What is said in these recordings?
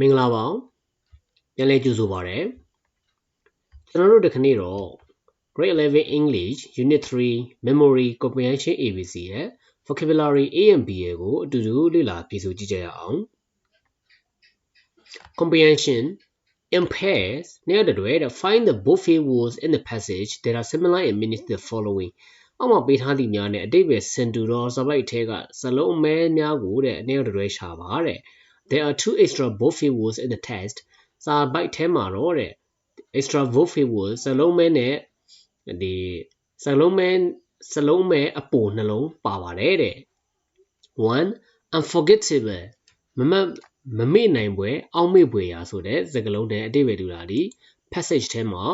မင်္ဂလာပါပြန်လည်ကြိုဆိုပါရစေကျွန်တော်တို့ဒီကနေ့တော့ Grade 11 English Unit 3 Memory Comprehension ABC ရဲ့ Vocabulary A and B ရဲ့ကိုအတူတူလေ့လာဖြည့်ဆို့ကြည့်ကြရအောင် Comprehension in pairs နဲ့တည်း find the both words in the passage that are similar in meaning to the following အောက်မှာပေးထားသည့်များနဲ့အတိတ်ပဲစင်တူတော့စပိုက်ထဲကစလုံးမဲများကိုတဲ့အနည်းတည်းရှာပါတဲ့ There are two extra vocal words in the text စာပိုက်ထဲမှာတော့တဲ့ extra vocal words စလုံးမဲနဲ့ဒီစလုံးမဲစလုံးမဲအပိုနှလုံးပါပါတယ်တဲ့ one unforgettable မမမမေ့နိုင်ပွဲအောက်မေ့ပွဲရာဆိုတဲ့စကားလုံးနဲ့အတိတ်ပဲတူတာဒီ passage ထဲမှာ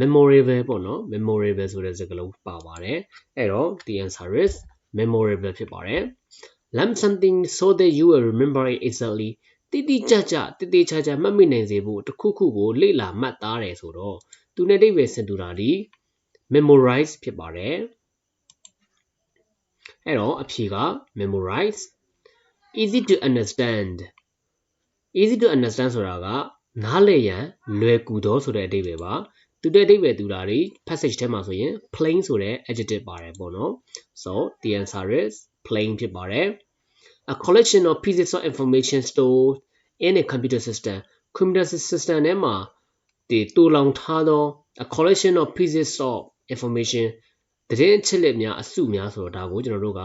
memorable ပေါ့နော် memorable ဆိုတဲ့စကားလုံးပါပါတယ်အဲ့တော့ the answer is memorable ဖြစ်ပါတယ် learn something so that you will remember it easily တိတိကျကျတိတိကျကျမှတ်မိနိုင်စေဖို့တစ်ခုခုကိုလေ့လာမှတ်သားတယ်ဆိုတော့သူနဲ့တိတ်ပဲစင်တူတာဒီ memorize ဖြစ်ပါတယ်အဲ့တော့အဖြေက memorize easy to understand easy to understand ဆိုတာကနားလည်ရန်လွယ်ကူသောဆိုတဲ့အဓိပ္ပာယ်ပါသူတဲ့အဓိပ္ပာယ်တူတာတွေ passage ထဲမှာဆိုရင် plain ဆိုတဲ့ adjective ပါတယ်ပေါ့နော် so the answer is plain ဖြစ်ပါတယ် a collection of pieces of information stored in a computer system computer system ထဲမှာဒီတူလောင်ထားသော a collection of pieces of information တည်င်းချက်လက်များအစုများဆိုတော့ဒါကိုကျွန်တော်တို့က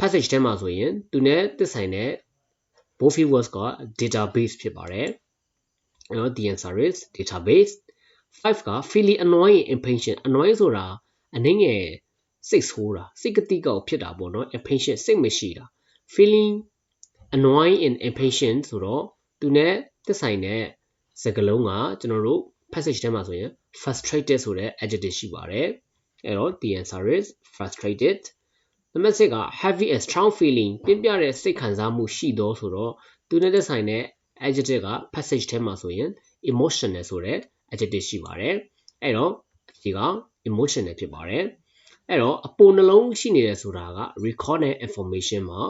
passage ထဲမှာဆိုရင်သူနဲ့သက်ဆိုင်တဲ့ both words က database ဖြစ်ပါတယ်အဲ့တော့ the answer is database 5က feeling annoying impatient annoying ဆိုတာအနည်းငယ် စိတ်ဆိုးတာစိတ်ကတိကောက်ဖြစ်တာပေါ့နော် impatient စိတ်မရှိတာ feeling annoying and impatient ဆိုတော့သူနဲ့သက်ဆိုင်တဲ့စကားလုံးကကျွန်တော်တို့ passage ထဲမှာဆိုရင် frustrated ဆိုတဲ့ adjective ရှိပါတယ်အဲ့တော့ the answer is frustrated နံပါတ်6က heavy and strong feeling ပြင်းပြတဲ့စိတ်ခံစားမှုရှိသောဆိုတော့သူနဲ့သက်ဆိုင်တဲ့ adjective က passage ထဲမှာဆိုရင် emotional ဆိုတဲ့ adjective ရှိပါတယ်အဲ့တော့ဒီက emotional ဖြစ်ပါတယ် အဲ့တော့အပေါ်နှလုံးရှိနေတယ်ဆိုတာက recall နဲ့ information မှာ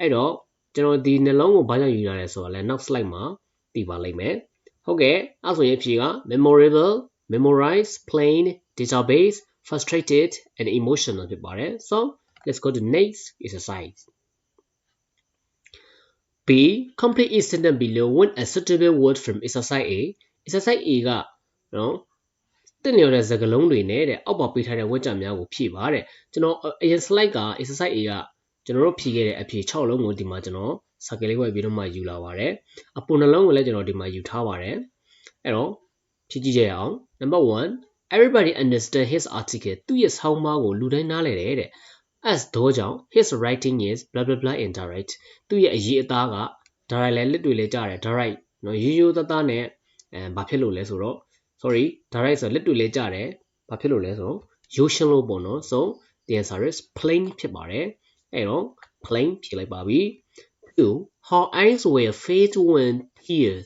အဲ့တော့ကျွန်တော်ဒီနှလုံးကိုဘာကြောင့်ယူရလဲဆိုတော့လဲနောက် slide မှာသိပါလိမ့်မယ်ဟုတ်ကဲ့အဲ့ဆိုရင်ဖြေက memorable memorize plain database frustrated and emotional ဖြစ်ပါတယ် so let's go to next exercise B complete each sentence below with a suitable word from exercise A exercise A ကနော် တင့်လျော်တဲ့စကားလုံးတွေနဲ့တဲ့အောက်ပါပေးထားတဲ့ဝတ်ကြများကိုဖြည့်ပါတဲ့ကျွန်တော်အရင် slide က exercise A ကကျွန်တော်တို့ဖြည့်ခဲ့တဲ့အဖြေ6လုံးကိုဒီမှာကျွန်တော်စာကလေးဝိုက်ပြီးတော့မှယူလာပါတယ်အပေါ်နှလုံးကိုလည်းကျွန်တော်ဒီမှာယူထားပါတယ်အဲ့တော့ဖြည့်ကြည့်ကြရအောင် number 1 everybody understand his article သူ့ရဲ့ဆောင်းပါးကိုလူတိုင်းနားလည်တယ်တဲ့ as တော့ကြောင့် his writing is blah blah blah indirect သူ့ရဲ့အရေးအသားက direct လဲလက်တွေလဲကြားတယ် direct နော်ရိုးရိုးသားသားနဲ့အဲဘာဖြစ်လို့လဲဆိုတော့ sorry direct ဆိုလက်တွေလဲကြားတယ်ဘာဖြစ်လို့လဲဆိုတော့ရိုးရှင်းလို့ပေါ့နော် so the answer is plain ဖြစ်ပါတယ်အဲ့တော့ plain ဖြေလိုက်ပါပြီ two her eyes were filled with tears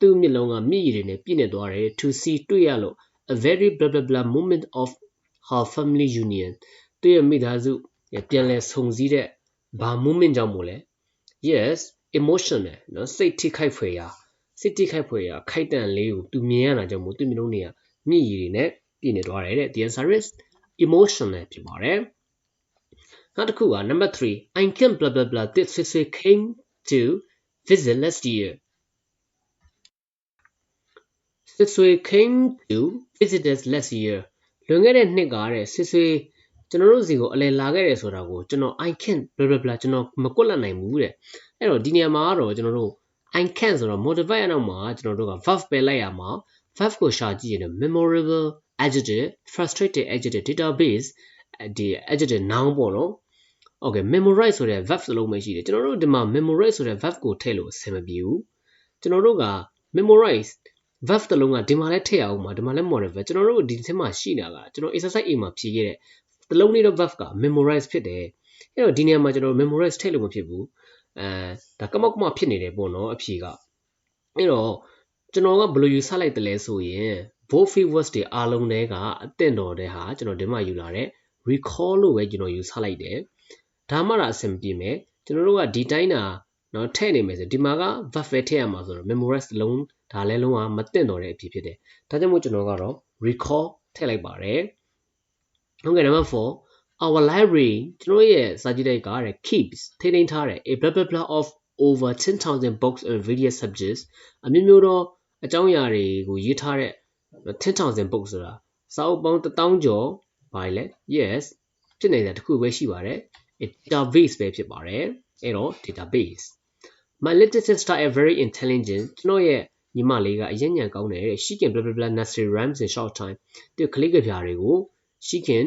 သူ့မျက်လုံးကမြည်ရည်နဲ့ပြည့်နေသွားတယ် to see တွေ့ရလို့ a very blah blah blah moment of her family union သူ့ရဲ့မိသားစုပြန်လဲဆုံစည်းတဲ့ဘာ moment ကြောင့်မို့လဲ yes emotional နော်စိတ်ထိခိုက်ဖွယ်ရာ စိတ်ထိခိုက်ဖွယ်ရာခိုက်တန့်လေးကိုသူမြင်ရတာကြောင့်မို့သူ့မျိုးလုံးတွေကမြင့်ရည်တွေနဲ့ပြည့်နေသွားတယ်တဲ့ the answer is emotional ဖြစ်ပါတယ်နောက်တစ်ခုက number 3 I can blah blah blah this sister came to visit last year sister came to visit us last year လွန်ခဲ့တဲ့နှစ်ကတဲ့ sister ကျွန်တော်တို့စီကိုအလဲလာခဲ့တယ်ဆိုတာကိုကျွန်တော် I can blah blah blah ကျွန်တော်မကွက်လက်နိုင်ဘူးတဲ့အဲ့တော့ဒီနေရာမှာကတော့ကျွန်တော်တို့ I can ဆိုတော့ modify အနောက်မှာကျွန်တော်တို့က verb ပဲလိုက်ရမှာ verb ကိုရှာကြည့်ရင် memorable adjective frustrated adjective database ဒီ adjective noun ပေါ့နော် okay memorize ဆိုတဲ့ verb စလုံးပဲရှိတယ်ကျွန်တော်တို့ဒီမှာ memorize ဆိုတဲ့ verb ကိုထည့်လို့အဆင်မပြေဘူးကျွန်တော်တို့က memorize verb တစ်လုံးကဒီမှာလည်းထည့်အောင်မှာဒီမှာလည်း modify ကျွန်တော်တို့ဒီထဲမှာရှိနေတာကကျွန်တော် exercise A မှာဖြည့်ခဲ့တဲ့တလုံးလေးတော့ verb က memorize ဖြစ်တယ်အဲ့တော့ဒီနေရာမှာကျွန်တော် memorize ထည့်လို့မဖြစ်ဘူး အဲဒါကမောက်ကမဖြစ်နေတယ်ပေါ့နော်အဖြေကအဲ့တော့ကျွန်တော်ကဘယ်လိုယူဆလိုက်တယ်လဲဆိုရင် both words တွေအားလုံးတွေကအသင့်တော်တဲ့ဟာကျွန်တော်ဒီမှာယူလာတဲ့ recall လို့ပဲကျွန်တော်ယူဆလိုက်တယ်ဒါမှတော့အဆင်ပြေမယ်ကျွန်တော်တို့ကဒီတိုင်းတာနော်ထည့်နေမယ်ဆိုဒီမှာက verb ပဲထည့်ရမှာဆိုတော့ memorize လုံးဒါလည်းလုံးဝမသိတော့တဲ့အဖြစ်ဖြစ်တယ်ဒါကြောင့်မို့ကျွန်တော်ကတော့ recall ထည့်လိုက်ပါတယ်ဟုတ်ကဲ့ number 4 our library ကျွန်တော်ရဲ့စာကြည့်တိုက်ကတဲ့ keeps ထိန်းသိမ်းထားတဲ့ a blah blah blah of over 10000 books on various subjects အမျိုးမျိုးသောအကြောင်းအရာတွေကိုရေးထားတဲ့10000 books ဆိုတာစာအုပ်ပေါင်း1000ကျော်ဘာလဲ yes ဖြစ်နေတဲ့တစ်ခုပဲရှိပါတယ် database ပဲဖြစ်ပါတယ်အဲ့တော့ database my little sister is very intelligent ကျွန်တော်ရဲ့ညီမလေးကအရင်ညံကောင်းတယ် she can blah blah blah nursery rhymes in short time သူကလေးကပြားတွေကို she can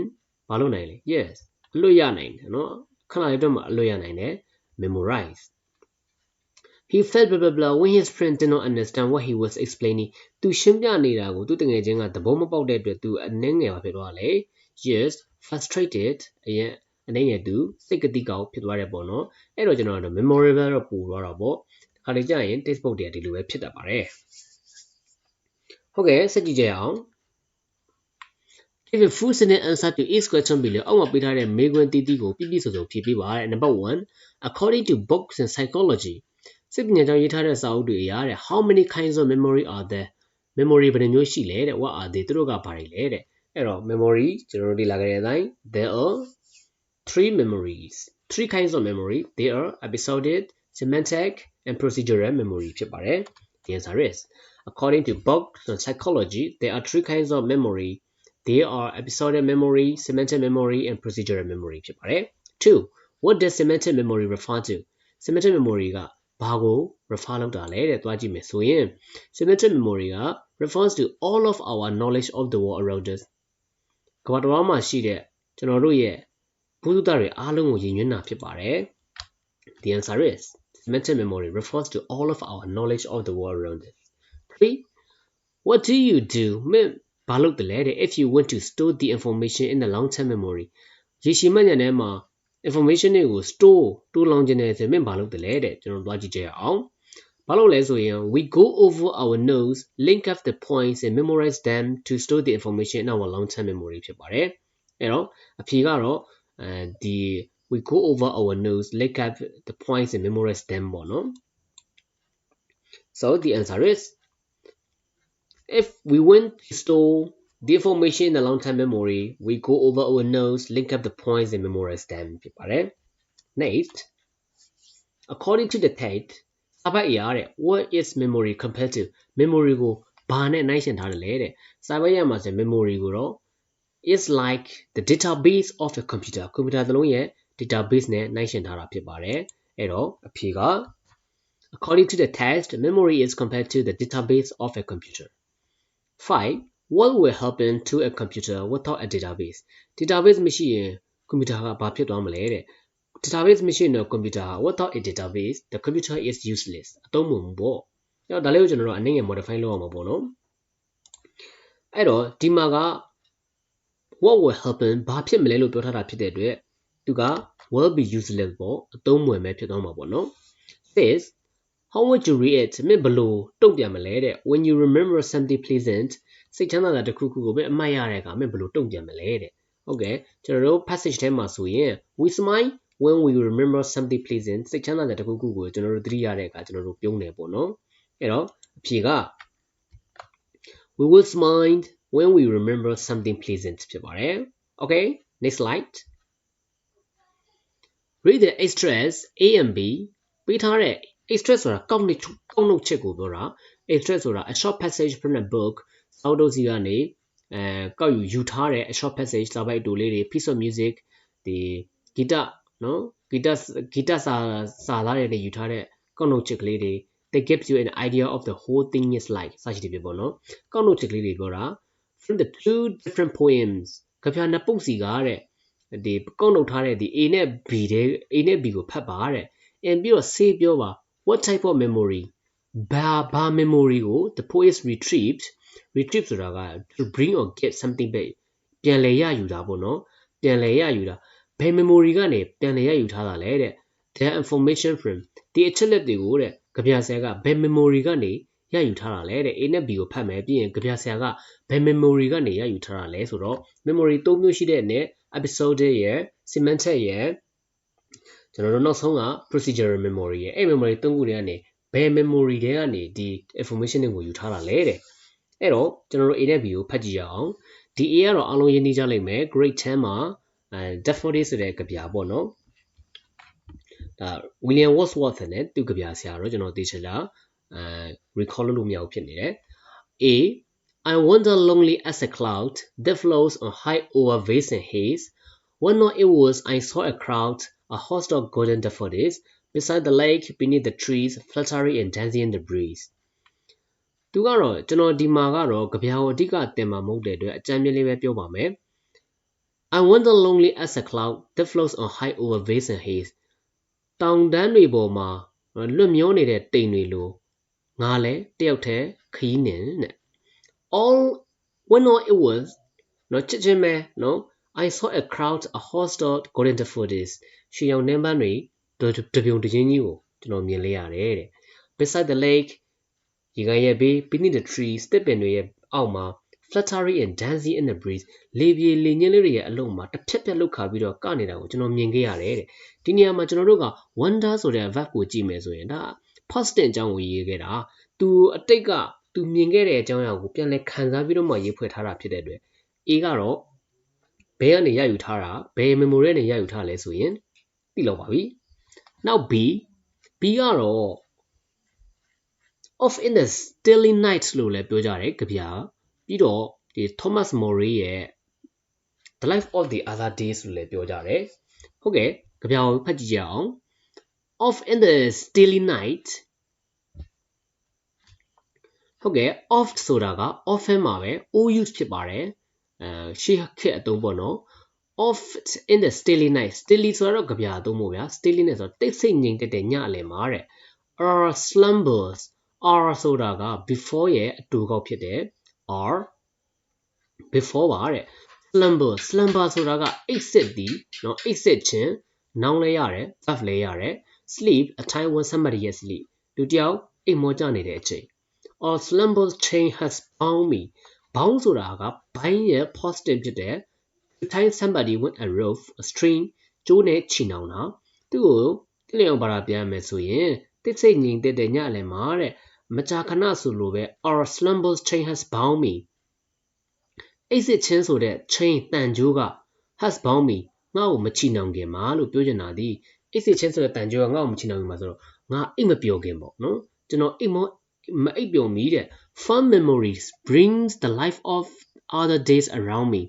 ဘာလုပ်နိုင်လဲ yes အလွတ်ရနိုင်တယ်နော်ခဏလေးတော့မှအလွတ်ရနိုင်တယ် memorize he felt blah blah blah when his friend did not understand what he was explaining သူရှင်းပြနေတာကိုသူတငယ်ချင်းကသဘောမပေါက်တဲ့အတွက်သူအနှင်းငယ်ပါဖြစ်သွားလေ yes frustrated အရင်အနေနဲ့သူစိတ်ကတိကောက်ဖြစ်သွားတယ်ပေါ့နော်အဲ့တော့ကျွန်တော်တို့ memorable တော့ပို့သွားတာပေါ့ခါလေးကြာရင် textbook တွေကဒီလိုပဲဖြစ်တတ်ပါတယ်ဟုတ်ကဲ့စက်ကြည့်ကြရအောင် Give a full sentence answer to each question below အောက်မှာပေးထားတဲ့မေးခွန်းတီးတီးကိုပြပြစုံစုံဖြေပေးပါတဲ့ Number 1 According to books and psychology စိတ်ပညာကြောင့်ရေးထားတဲ့စာအုပ်တွေအရတဲ့ How many kinds of memory are there memory ဘယ်နှမျိုးရှိလဲတဲ့ What are they သူတို့ကဘာတွေလဲတဲ့အဲ့တော့ memory ကျွန်တော်တို့လေ့လာခဲ့တဲ့အတိုင်း there are three memories three kinds of memory they are episodic semantic and procedural memory ဖြစ်ပါတယ် the answer is according to books and psychology there are three kinds of memory They are episodic memory semantic memory and procedural memory ဖြစ်ပါတယ် two what does semantic memory refer to semantic memory ကဘာကို refer လုပ်တာလဲတဲ့တွားကြည့်မယ်ဆိုရင် semantic memory က refers to all of our knowledge of the world around us ကမ္ဘာတော်မှာရှိတဲ့ကျွန်တော်တို့ရဲ့ဘုဒ္ဓတွေအားလုံးကိုရည်ညွှန်းတာဖြစ်ပါတယ် The answer is semantic memory refers to all of our knowledge of the world around us 3 What do you do မင်း ဘာလုပ်တယ်လဲတဲ့ if you want to store the information in the long term memory ရေရှည်မှတ်ဉာဏ်ထဲမှာ information တွေကို store တိုးလောင်ခြင်းနဲ့ဆိုရင်မင်းဘာလုပ်တယ်လဲတဲ့ကျွန်တော်သွားကြည့်ကြရအောင်ဘာလို့လဲဆိုရင် we go over our notes link up the points and memorize them to store the information in our long term memory ဖြစ်ပါတယ်အဲ့တော့အဖြေကတော့အဲဒီ we go over our notes link up the points and memorize them ပေါ့နော် so the answer is if we want to store the information in the long term memory we go over our notes link up the points and memorize them ဖြစ်ပါတယ် next according to the text စာပိုက်အရာတဲ့ what is memory compared to memory ကိုဘာနဲ့နှိုင်းယှဉ်ထားတယ်လဲတဲ့စာပိုက်ရမှာဆို memory ကိုတော့ is like the database of a computer computer သလုံးရဲ့ database နဲ့နှိုင်းယှဉ်ထားတာဖြစ်ပါတယ်အဲ့တော့အဖြေက according to the text memory is compared to the database of a computer 5 what will happen to a computer without a database database မရှိရင် computer ကဘာဖြစ်သွားမလဲတဲ့ database မရှိရင်တော့ computer ဟာ without a database the computer is useless အသုံးမဝင်ဘူးပေါ့အဲ့တော့ဒါလေးကိုကျွန်တော်တို့အနေငယ် modify လုပ်အောင်ပါပေါ့နော်အဲ့တော့ဒီမှာက what will happen ဘာဖြစ်မလဲလို့ပြောထားတာဖြစ်တဲ့အတွက်သူက will be useless ပေါ့အသုံးမဝင်ပဲဖြစ်သွားမှာပေါ့နော် this how would you react မင်းဘလို့တုံ့ပြန်မလဲတဲ့ when you remember something pleasant စိတ်ချမ်းသာတာတစ်ခုခုကိုမင်းအမှတ်ရတဲ့အခါမင်းဘလို့တုံ့ပြန်မလဲတဲ့ဟုတ်ကဲ့ကျွန်တော်တို့ passage ထဲမှာဆိုရင် we smile when we remember something pleasant စိတ်ချမ်းသာတဲ့တစ်ခုခုကိုကျွန်တော်တို့သတိရတဲ့အခါကျွန်တော်တို့ပြုံးတယ်ပေါ့နော်အဲ့တော့အဖြေက we will smile when we remember something pleasant ဖြစ်ပါတယ် okay next slide read the extras a and b ပေးထားတဲ့ extract ဆိုတာ ကောက်နှုတ်ကောက်နှုတ်ချက်ကိုပြောတာ extract ဆိုတာ a short passage from a book စောက်တို့စီကနေအဲကောက်ယူယူထားတဲ့ a short passage စာပိုက်တူလေးတွေ piece of music ဒီဂီတနော်ဂီတဂီတစာစာသားတွေနဲ့ယူထားတဲ့ကောက်နှုတ်ချက်ကလေးတွေ they give you an idea of the whole thing is like စသဖြင့်ပြောပေါ့နော်ကောက်နှုတ်ချက်ကလေးတွေပြောတာ from the two different poems ကြပြနှစ်ပုတ်စီကတဲ့ဒီကောက်နှုတ်ထားတဲ့ဒီ A နဲ့ B တဲ့ A နဲ့ B ကိုဖတ်ပါတဲ့ and ပြီးတော့ C ပြောပါ what type of memory ဘာ ဘာ memory ကို the poet retrieved retrieve ဆိုတာက to bring or get something back ပြန်လည်ရယူတာပေါ့နော်ပြန်လည်ရယူတာဘယ် memory ကနေပြန်လည်ရယူထားတာလဲတဲ့ the information from ဒီအချက်လက်တွေကိုတဲ့ကြပြဆရာကဘယ် memory ကနေရယူထားတာလဲတဲ့ A နဲ့ B ကိုဖတ်မယ်ပြီးရင်ကြပြဆရာကဘယ် memory ကနေရယူထားတာလဲဆိုတော့ memory ၃မျိုးရှိတဲ့နဲ့ episode ရဲ့ semantic ရဲ့ ကျွန်တော်တို့နောက်ဆုံးက procedural memory ရဲ့အဲ့ memory သုံးခုတွေကနေဘယ် memory တွေကနေဒီ information တွေကိုယူထားတာလဲတဲ့အဲ့တော့ကျွန်တော်တို့ A နဲ့ B ကိုဖတ်ကြည့်ရအောင်ဒီ A ကတော့အားလုံးရင်းနှီးကြလိမ့်မယ် grade 10မှာအဲ daffodil ဆိုတဲ့ကြပြပေါ့နော်ဒါ William Wordsworth နဲ့သူကြပြဆရာတော့ကျွန်တော်သိချင်လားအဲ recall လုပ်လို့မရဘူးဖြစ်နေတယ် A I wander lonely as a cloud that flows on high over vase and haze when not it was I saw a crowd a host of golden daffodils beside the lake beneath the trees fluttering and dancing in the breeze သူကတော့ကျွန်တော်ဒီမှာကတော့ကြပြာကိုအဓိကတင်မှာမဟုတ်တဲ့အတွက်အကြမ်းမြင်လေးပဲပြောပါမယ် I wander lonely as a cloud that floats on high over vase and haze တောင်တန်းတွေပေါ်မှာလွတ်မျောနေတဲ့တိမ်တွေလိုငါလည်းတယောက်တည်းခရီးနှင်တဲ့ all when all it was နော်ချစ်ချင်းပဲနော် I saw a crowd a host of golden daffodils ရှေးရောင်နှင်းပန်းတွေတပြုံတချင်းကြီးကိုကျွန်တော်မြင်လိုက်ရတယ်တဲ့ beside the lake ရေကန်ရဲ့ဘေး beneath the trees တစ်ပင်တွေရဲ့အောက်မှာ fluttering and dancing in the breeze လေပြေလေညင်းလေးတွေရဲ့အလုံးမှာတစ်ဖြက်ဖြက်လှုပ်ခါပြီးတော့ကနေတာကိုကျွန်တော်မြင်ခဲ့ရတယ်တဲ့ဒီနေရာမှာကျွန်တော်တို့က wonder ဆိုတဲ့ verb ကိုကြည့်မယ်ဆိုရင်ဒါ past tense အကြောင်းကိုရေးခဲ့တာသူအတိတ်ကသူမြင်ခဲ့တဲ့အကြောင်းအရာကိုပြန်လည်ခံစားပြီးတော့မှရေးဖွဲ့ထားတာဖြစ်တဲ့အတွက် A ကတော့ ဘယ်ကနေရယူထားတာဘယ် memory နဲ့ရယူထားလဲဆိုရင်သိလောက်ပါပြီနောက် B B ကတော့ off in the stilly night လို့လည်းပြောကြတယ်ကြပြပြီးတော့ဒီ Thomas More ရဲ့ The Life of the Other Days လို့လည်းပြောကြတယ်ဟုတ်ကဲ့ကြပြကိုဖတ်ကြည့်ကြအောင် off in the stilly night ဟုတ်ကဲ့ off ဆိုတာက often မှာပဲ o use ဖြစ်ပါတယ် အဲရှေ့ခက်အသုံးပေါ့နော် off in the stilly night stilly ဆိုတော့ကြပြအသုံးမို့ဗျာ stilly နဲ့ဆိုတော့တိတ်ဆိတ်ငြိမ်သက်တဲ့ညအလယ်မှာတဲ့ or slumbers or ဆိုတာက before ရဲ့အတူကောက်ဖြစ်တယ် or before ပါတဲ့ slumber slumber ဆိုတာကအိပ်စစ်သည်เนาะအိပ်စစ်ခြင်း noun လည်းရတယ် verb လည်းရတယ် sleep a time when somebody is sleep လူတယောက်အိပ်မောကြနေတဲ့အချိန် or slumber's chain has bound me bound ဆိုတာက bind ရဲ့ positive ဖြစ်တယ် to tie somebody with a rope a string ကျိုးနဲ့ချီနှောင်တာသူ့ကိုတိလျောင်ပါတာပြန်မယ်ဆိုရင်တိတ်ဆိတ်ငြိမ်သက်တဲ့ညလည်းမှာတဲ့မကြာခဏဆိုလိုပဲ or slumber's chain has bound me အိတ်စစ်ချင်းဆိုတဲ့ chain တန်ကြိုးက has bound me ငါ့ကိုမချီနှောင်ခင်မှာလို့ပြောချင်တာဒီအိတ်စစ်ချင်းဆိုတဲ့တန်ကြိုးကငါ့ကိုမချီနှောင်ခင်မှာဆိုတော့ငါအိတ်မပျော်ခင်ပေါ့နော်ကျွန်တော်အိတ်မ မအိပ်ပျော်မီတဲ့ fun memories brings the life of other days around me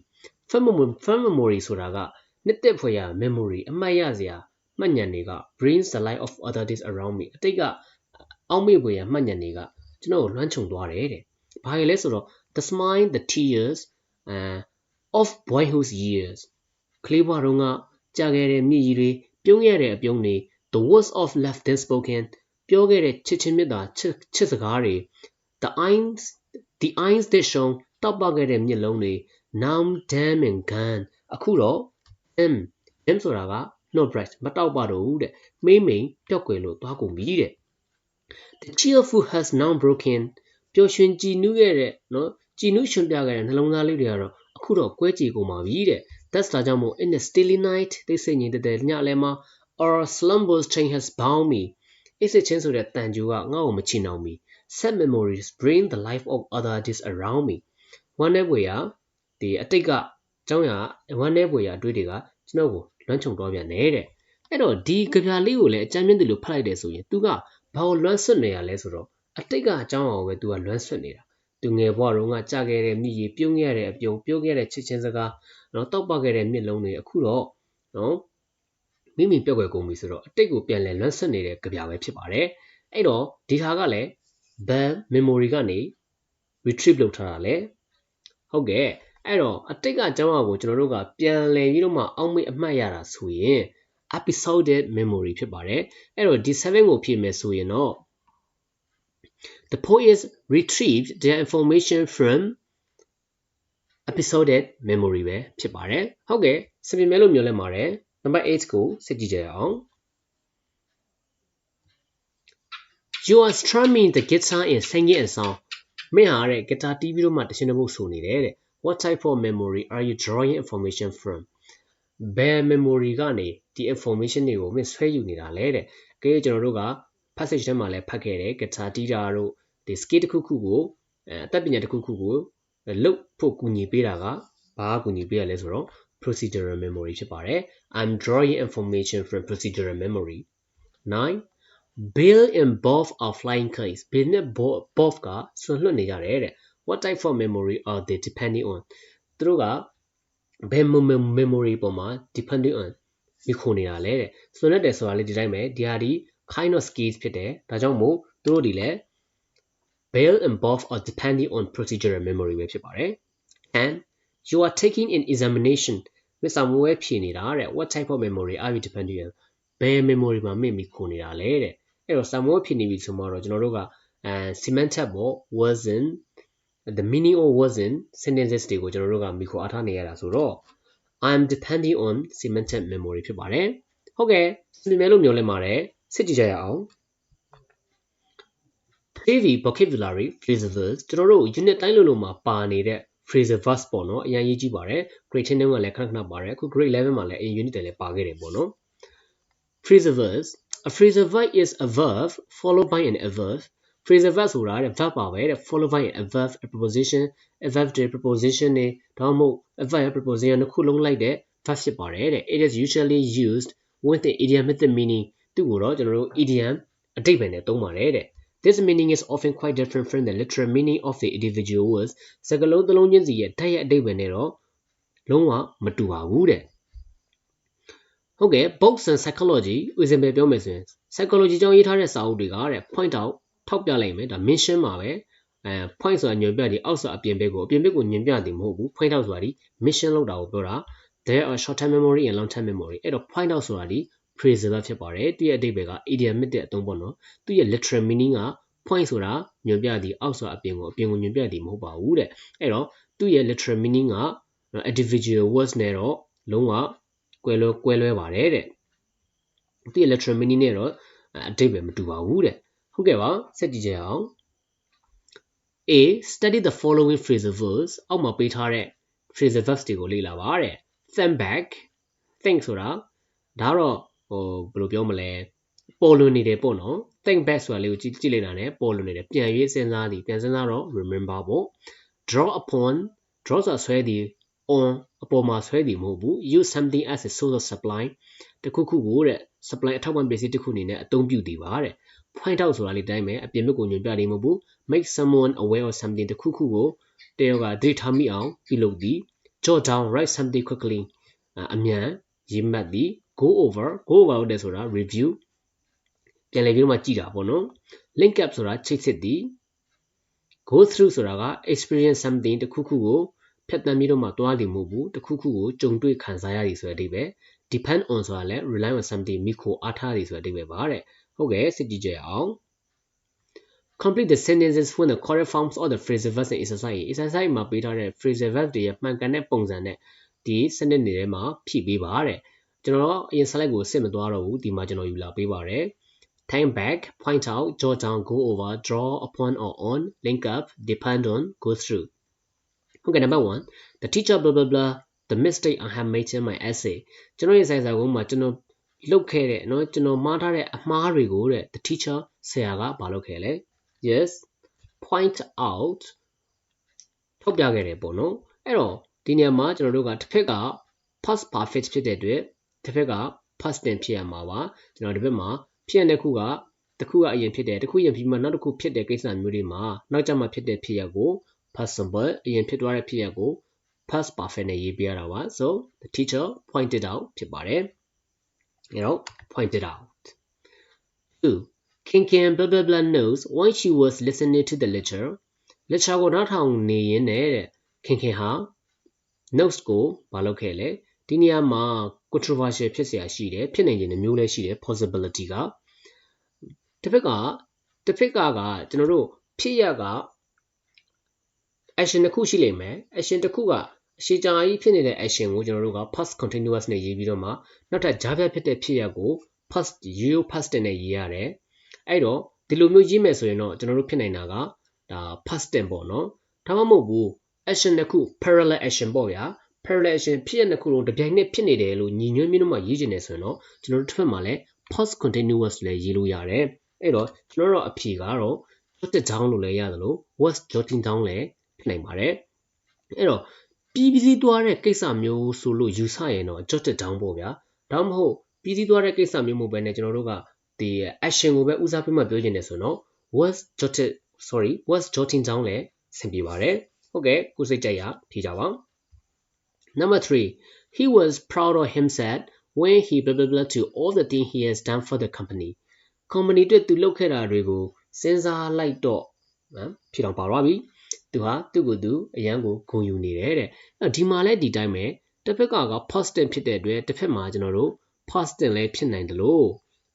fun memory fun memory ဆိုတာကနှစ်သက်ဖွယ်ရ memory အမှတ်ရစရာမှတ်ဉာဏ်တွေက brings the life of other days around me အတိတ်ကအောက်မေ့ဖွယ်ရမှတ်ဉာဏ်တွေကကျွန်တော်ကိုလွှမ်းခြုံသွားတယ်တဲ့။ဘာလဲဆိုတော့ the smile the tears uh, of boyhood years ကလေးဘဝတုန်းကကြာခဲ့တဲ့မြည်ကြီးတွေပြုံးရတဲ့အပြုံးတွေ the words of love then spoken ပြောခဲ့တဲ့ချစ်ချင်းမြတ်တာချစ်ချစ်စကားတွေ the eyes the eyes that shone တောက်ပခဲ့တဲ့မျက်လုံးတွေ now damn and gun အခုတော့ m m ဆိုတာက not bright မတောက်ပါတော့ဘူးတဲ့မိမ့်မိန်ပျောက်ကွယ်လို့သွားကုန်ပြီတဲ့ the cheerful has now broken ပျော်ရွှင်ကြည်နူးခဲ့တဲ့နော်ကြည်နူးရှင်ပြခဲ့တဲ့နှလုံးသားလေးတွေကတော့အခုတော့ကွဲကြည်ကုန်ပါပြီတဲ့ that's ဒါကြောင့်မို့ in the stilly night သိစိတ်ငြိမ်တဲ့ညလည်းမှာ or slumber's chain has bound me အိတ်စစ်ချင်းဆိုတဲ့တန်ကြိုးကငါ့ကိုမချီနှောင်မီ sad memories bring the life of others around me ဝမ်းနည်းဖွယ်ရာဒီအတိတ်ကအကြောင်းအရာဝမ်းနည်းဖွယ်ရာအတွေ့တွေကကျွန်တော်ကိုလွှမ်းခြုံသွားပြန်တယ်တဲ့အဲ့တော့ဒီကြပြလေးကိုလည်းအကြမ်းမြင့်တယ်လို့ဖတ်လိုက်တယ်ဆိုရင်သူကဘာကိုလွှမ်းဆွတ်နေရလဲဆိုတော့အတိတ်ကအကြောင်းအရာကိုပဲသူကလွှမ်းဆွတ်နေတာသူငယ်ဘဝတုန်းကကြာခဲ့တဲ့မြည်ရပြုံးခဲ့တဲ့အပြုံပြုံးခဲ့တဲ့ချစ်ချင်းစကားနော်တောက်ပခဲ့တဲ့မျက်လုံးတွေအခုတော့နော် မိမိပြောက်ွယ်ကုန်ပြီဆိုတော့အတိတ်ကိုပြန်လဲလွှမ်းဆွတ်နေတဲ့ကြပြပဲဖြစ်ပါတယ်အဲ့တော့ဒီဟာကလည်း bad memory ကနေ retrieve လုပ်ထားတာလေဟုတ်ကဲ့အဲ့တော့အတိတ်ကအကြောင်းအရာကိုကျွန်တော်တို့ကပြန်လည်ပြီးတော့မှအောက်မေ့အမှတ်ရတာဆိုရင် episodic memory ဖြစ်ပါတယ်အဲ့တော့ဒီ7ကိုဖြည့်မယ်ဆိုရင်တော့ the poets retrieved their information from episodic memory ပဲဖြစ်ပါတယ်ဟုတ်ကဲ့စပင်မဲလို့မျိုးလဲပါတယ် number 8ကိုစစ်ကြည့်ကြရအောင် You are strumming the guitar and singing a song မင်းဟာတဲ့ guitar တီးပြီးတော့မှတခြင်းတစ်ပုတ်ဆိုနေတယ်တဲ့ What type of memory are you drawing information from ဘယ် memory ကနေဒီ information တွေကိုမင်းဆွဲယူနေတာလဲတဲ့။ကြည့်ကျွန်တော်တို့က passage ထဲမှာလည်းဖတ်ခဲ့တယ် guitar တီးတာတို့ဒီ skill တစ်ခုခုကိုအဲအသက်ပညာတစ်ခုခုကိုလုတ်ဖို့ကူညီပေးတာကဘာကူညီပေးရလဲဆိုတော့ procedural memory ဖြစ်ပါတယ် I'm drawing information from procedural memory 9 Bill and Bob are flying kites Bill နဲ့ Bob ကဆွန်လွှတ်နေကြတယ်တဲ့ What type of memory are they depending on သူတို့ကဘယ် memory ပေါ်မှာ depending on မိခိုနေတာလဲတဲ့ဆွန်လွှတ်တယ်ဆိုတာလေဒီတိုင်းပဲဒီဟာဒီ kind of skills ဖြစ်တယ်ဒါကြောင့်မို့သူတို့ဒီလဲ Bill and Bob are depending on procedural memory ပဲဖြစ်ပါတယ် and you are taking an examination မစ္စမွေးဖြေနေတာတဲ့ what type of memory are you depending on ဘယ် memory မှာမိမိခိုနေတာလဲတဲ့အဲ့တော့ samuel ဖြစ်နေပြီဆိုမှတော့ကျွန်တော်တို့ကအဲ semantic ပေါ့ wasn't the meaning of wasn't sentences တွေကိုကျွန်တော်တို့ကမိခိုအားထားနေရတာဆိုတော့ I'm depending on semantic memory ဖြစ်ပါတယ်ဟုတ်ကဲ့ဒီမဲ့လို့မျိုးလဲပါတယ်စစ်ကြည့်ကြရအောင် PV vocabulary phrasal verbs ကျွန်တော်တို့ unit တိုင်းလို့လို့မှာပါနေတဲ့ phrasal verbs ပေါ့နော်အရင်ရေးကြည့်ပါတယ် grade 10တုန်းကလည်းခဏခဏပါတယ်အခု grade 11မှာလည်းအရင် unit တွေလည်းပါခဲ့တယ်ပေါ့နော် phrasal verbs a phrasal verb is a verb followed by an adverb phrasal verb ဆိုတာတဲ့ verb ပါပဲတဲ့ followed by an adverb a preposition adverb တွေ preposition တွေဒါမှမဟုတ် adverb preposition တစ်ခုလုံးလိုက်တဲ့ verb ဖြစ်ပါတယ်တဲ့ it is usually used with the idiomatic meaning သူ့ကိုတော့ကျွန်တော်တို့ idiom အတိတ်ပဲနဲ့သုံးပါတယ်တဲ့ This meaning is often quite different from the literal meaning of the individual words စကားလုံးတစ်လုံးချင်းစီရဲ့တိုက်ရိုက်အတိတ်ပဲနဲ့တော့လုံးဝမတူပါဘူးတဲ့ဟုတ်ကဲ့ books and psychology ဥစဉ်ပဲပြောမယ်ဆိုရင် psychology ကြောင့်ရေးထားတဲ့စာအုပ်တွေကတဲ့ point out ထောက်ပြလိုက်မယ်ဒါ mention မှာပဲအဲ point ဆိုတာညွှန်ပြတယ်အောက်ဆိုအပြင်ဘက်ကိုအပြင်ဘက်ကိုညွှန်ပြတယ်မဟုတ်ဘူး point out ဆိုတာဒီ mission လောက်တာကိုပြောတာ there are short term memory and long term memory အဲ့တော့ point out ဆိုတာဒီ phrasal ဖြစ်ပါတယ်သူရဲ့အဓိပ္ပာယ်က idiomatic အသုံးပေါ့နော်သူရဲ့ literal meaning က point ဆိုတာညွှန်ပြသည်အောက်ဆိုတာအပြင်ကိုအပြင်ကိုညွှန်ပြသည်မဟုတ်ပါဘူးတဲ့အဲ့တော့သူရဲ့ literal meaning က individual words နဲ့တော့လုံးဝကွဲလွဲကွဲလွဲပါတယ်တဲ့သူရဲ့ literal meaning နဲ့တော့အဓိပ္ပာယ်မတူပါဘူးတဲ့ဟုတ်ကဲ့ပါဆက်ကြည့်ကြအောင် A study the following phrasal verbs အောက်မှာပေးထားတဲ့ phrasal verbs တွေကိုလေ့လာပါတဲ့ think back think ဆိုတာဒါတော့ ဟိုဘယ်လိုပြောမလဲပေါ်လွင်နေတယ်ပေါ့နော် think back ဆိုတာလေးကိုကြည့်ကြည့်လိုက်တာ ਨੇ ပေါ်လွင်နေတယ်ပြန်ရေးစဉ်းစားသည်ပြန်စဉ်းစားတော့ remember ပေါ့ draw upon draw ဆိုတာဆွဲသည် on အပေါ်မှာဆွဲသည်မဟုတ်ဘူး use something as a source of supply တခုခုကိုတဲ့ supply အထောက်ပံ့ပစ္စည်းတစ်ခုအနေနဲ့အသုံးပြုသည်ပါတဲ့ point out ဆိုတာလေးတိုင်းပဲအပြင်ဘက်ကိုညွှန်ပြတယ်မဟုတ်ဘူး make someone aware of something တခုခုကိုတယောက်ကသတိထားမိအောင်ပြုလုပ်သည် jot down write something quickly အမြန်ရေးမှတ်သည် go over go over တဲ့ဆိုတာ review ပြန်လည်ပြီးတော့မှကြည့်တာပေါ့နော် link up ဆိုတာချိတ်ဆက်သည် go through ဆိုတာက experience something တခုခုကိုဖြတ်သန်းပြီးတော့မှတွားလိမ့်မဟုတ်ဘူးတခုခုကိုကြုံတွေ့ခံစားရသည်ဆိုတဲ့အဓိပ္ပာယ် depend on ဆိုတာလည်း rely on something မိခိုအားထားသည်ဆိုတဲ့အဓိပ္ပာယ်ပါတဲ့ဟုတ်ကဲ့စစ်ကြည့်ကြရအောင် complete the sentences with the correct forms of the phrasal verbs in exercise exercise မှာပေးထားတဲ့ phrasal verbs တွေရဲ့မှန်ကန်တဲ့ပုံစံနဲ့ဒီစနစ်တွေထဲမှာဖြည့်ပေးပါတဲ့ ကျွန်တော်အရင် slide ကိုစစ်မသွားတော့ဘူးဒီမှာကျွန်တော်ယူလာပေးပါတယ် time back point out jot down go over draw upon or on link up depend on go through okay number 1 the teacher blah blah blah the mistake i have made in my essay ကျွန်တော်ရဲ့စာစာကုန်းမှာကျွန်တော်လုပ်ခဲ့တဲ့เนาะကျွန်တော်မှားထားတဲ့အမှားတွေကိုတဲ့ the teacher ဆရာကမလုပ်ခဲ့လဲ yes point out ထုတ်ပြခဲ့တယ်ပေါ့နော်အဲ့တော့ဒီနေရာမှာကျွန်တော်တို့ကတစ်ဖက်က past perfect ဖြစ်တဲ့အတွက် တစ်ဖက်က past tense ဖြစ်ရမှာပါကျွန်တော်ဒီဘက်မှာဖြစ်ရတဲ့ခုကတစ်ခုကအရင်ဖြစ်တယ်တစ်ခုရင်ပြီးမှနောက်တစ်ခုဖြစ်တဲ့ကိစ္စမျိုးတွေမှာနောက်ကျမှဖြစ်တဲ့ဖြစ်ရကို past simple အရင်ဖြစ်သွားတဲ့ဖြစ်ရကို past perfect နဲ့ရေးပြရတာပါ so the teacher pointed out ဖြစ်ပါတယ် you know pointed out 2 King King blah blah blah knows why she was listening to the lecture lecture ကိုနားထောင်နေရင်းနဲ့တဲ့ခင်ခင်ဟာ notes ကိုမလုပ်ခဲ့လေဒီနေရာမှာ controversial ဖြစ်เสียရှိတယ်ဖြစ်နိုင်ခြင်းမျိုးလည်းရှိတယ် possibility ကတစ်ဖက်ကတစ်ဖက်ကကကျွန်တော်တို့ဖြစ်ရက action တစ်ခုရှိလိမ့်မယ် action တစ်ခုကအရှိကြာကြီးဖြစ်နေတဲ့ action ကိုကျွန်တော်တို့က past continuous နဲ့ရေးပြီးတော့မှနောက်ထပ်ကြားဖြတ်ဖြစ်တဲ့ဖြစ်ရကို past you past နဲ့ရေးရတယ်အဲ့တော့ဒီလိုမျိုးရေးမယ်ဆိုရင်တော့ကျွန်တော်တို့ဖြစ်နိုင်တာကဒါ past tense ပေါ့နော်ဒါမှမဟုတ်ဘူး action တစ်ခု parallel action ပေါ့ဗျာ parallel action ဖြစ်ရတဲ့ခုလုံးတစ်ပြိုင်နက်ဖြစ်နေတယ်လို့ညီညွတ်မျိုးမှရေးချင်တယ်ဆိုရင်တော့ကျွန်တော်တို့တစ်ဖက်မှာလည်း past continuous လည်းရေးလို့ရတယ်အဲ့တော့ကျွန်တော်တို့အဖြေကတော့ jotted down လို့လည်းရတယ်လို့ was jotting down လည်းဖြစ်နိုင်ပါတယ်အဲ့တော့ပြီးပြီးစီးသွားတဲ့ကိစ္စမျိုးဆိုလို့ယူဆရင်တော့ jotted down ပေါ့ဗျာဒါမှမဟုတ်ပြီးစီးသွားတဲ့ကိစ္စမျိုးမဟုတ်ဘဲနဲ့ကျွန်တော်တို့ကဒီ action ကိုပဲဦးစားပေးမှပြောချင်တယ်ဆိုတော့ was jotted sorry was jotting down လည်းဆင်ပြေပါတယ်ဟုတ်ကဲ့ကိုစိတ်ကြိုက်ရဖြေကြပါ number 3 he was proud of himself when he blah blah blah to all the thing he has done for the company company အတွက်သူလုပ်ခဲ့တာတွေကိုစဉ်းစားလိုက်တော့နော်ဖြစ်တော့ပါသွားပြီသူဟာသူ့ကိုယ်သူအရန်ကိုဂုဏ်ယူနေတယ်တဲ့အဲ့ဒီမှာလည်းဒီတိုင်းပဲတစ်ဖက်ကက positive ဖြစ်တဲ့အတွက်တစ်ဖက်မှာကျွန်တော်တို့ positive လည်းဖြစ်နိုင်တယ်လို့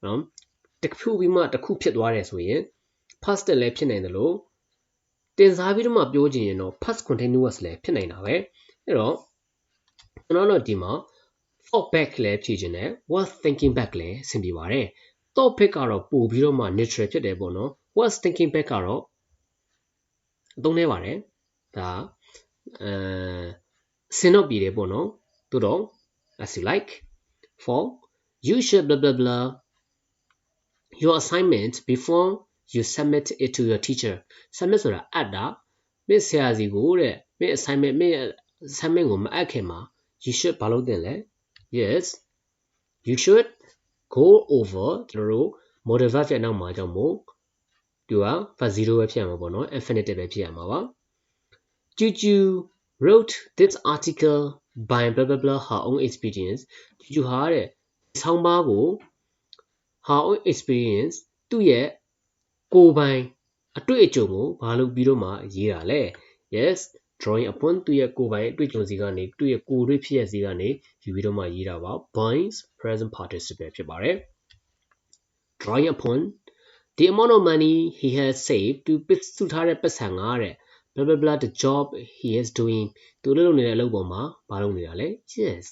နော်တစ်ခုပြီးမှတစ်ခုဖြစ်သွားတယ်ဆိုရင် positive လည်းဖြစ်နိုင်တယ်လို့တင်စားပြီးတော့မှပြောချင်ရင်တော့ past continuous လည်းဖြစ်နိုင်တာပဲအဲ့တော့ ကျွန်တော်တို့ဒီမှာ thought back လည်းဖြည့်ခြင်းနဲ့ was thinking back လည်းဆင်ပြေပါတယ် thought back ကတော့ပို့ပြီးတော့မှ neutral ဖြစ်တယ်ပေါ့နော် was thinking back ကတော့အသုံးနေပါတယ်ဒါအဲစင်တော့ပြည်တယ်ပေါ့နော်သို့တော့ as you like for you should blah blah blah your assignment before you submit it to your teacher submit ဆိုတာအပ်တာမင်းဆရာစီကိုတဲ့မင်း assignment မင်း assignment ကိုမအပ်ခင်မှာ you should ဘာလုပ်တင်လဲ yes you should go over ကျွန်တော်တို့ model verb ရဲ့နောက်မှာကြောင့်မို့သူက verb 0ပဲဖြစ်ရမှာပေါ့နော် infinitive ပဲဖြစ်ရမှာပါ Juju wrote this article by blah blah blah her own experience Juju ဟာတဲ့ဆောင်းပါးကို her own experience သူ့ရဲ့ကိုယ်ပိုင်အတွေ့အကြုံကိုဘာလို့ပြီးတော့မှရေးတာလဲ yes drawing upon သူ့ရဲ့ကိုယ်ပိုင်အတွေ့အကြုံစီကနေသူ့ရဲ့ကိုယ်တွေ့ဖြစ်ရစီကနေယူပြီးတော့မှရေးတာပါ binds present participle ဖြစ်ပါတယ် drawing upon the amount of money he has saved to စုထားတဲ့ပတ်စံငါတဲ့ blah blah blah the job he is doing သူလုပ်နေတဲ့အလုပ်ပေါ်မှာဘာလုပ်နေတာလဲ yes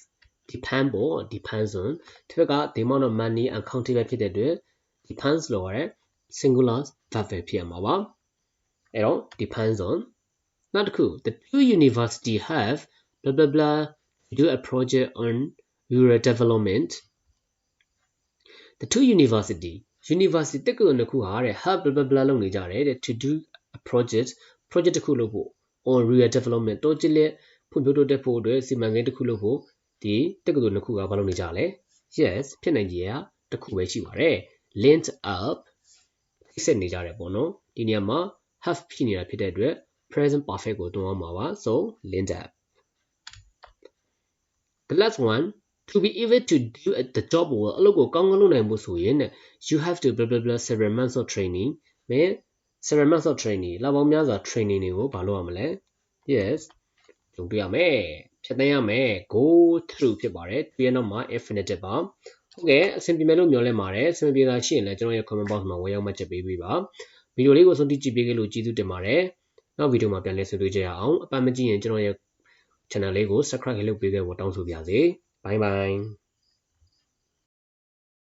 depend ပေါ့ depends on ဒီဘက်က the amount of money uncountable ဖြစ်တဲ့အတွက် depends လို့ရတဲ့ singular verb ပဲဖြစ်ရမှာပါအဲ့တော့ depends on နောက်တစ်ခု the two university have blah blah blah do a project on rural development the two university university တက္ကသိုလ်နှစ်ခုဟာတဲ့ have blah blah blah လုပ်နေကြတယ်တဲ့ to do a project project တစ်ခုလုပ်ဖို့ on rural development တိုးကျလက်ဖွံ့ဖြိုးတိုးတက်ဖို့အတွက်စီမံကိန်းတစ်ခုလုပ်ဖို့ဒီတက္ကသိုလ်နှစ်ခုကဘာလုပ်နေကြလဲ yes ဖြစ်နိုင်ကြရတစ်ခုပဲရှိပါတယ် linked up ဆက်နေကြတယ်ပေါ့နော်ဒီနေရာမှာ have ဖြစ်နေတာဖြစ်တဲ့အတွက် present perfect ကိုတွန်းအောင်ပါပါ so linked up the last one to be able to do the job ကိုအလုပ်ကိုကောင်းကောင်းလုပ်နိုင်ဖို့ဆိုရင် you have to blah blah blah several months of training မင်း several months of training လောက်ပေါင်းများစွာ training တွေကိုဘာလုပ်ရမလဲ yes ကြုံတွေ့ရမယ်ဖြတ်သိမ်းရမယ် go through ဖြစ်ပါတယ်ပြီးရတော့မှ infinitive ပါဟုတ်ကဲ့အဆင်ပြေမယ်လို့မျှော်လင့်ပါတယ်အဆင်ပြေတာရှိရင်လည်းကျွန်တော်ရဲ့ comment box မှာဝင်ရောက်မှတ်ချက်ပေးပေးပါဗီဒီယိုလေးကိုဆုံးဖြတ်ကြည့်ပေးခဲ့လို့ကျေးဇူးတင်ပါတယ် နောက်ဗီဒီယိုမှာပြန်လည်ဆွေးနွေးကြရအောင်အပန်းမကြည့်ရင်ကျွန်တော်ရဲ့ channel လေးကို subscribe လုပ်ပေးခဲ့ဖို့တောင်းဆိုပါရစေ bye bye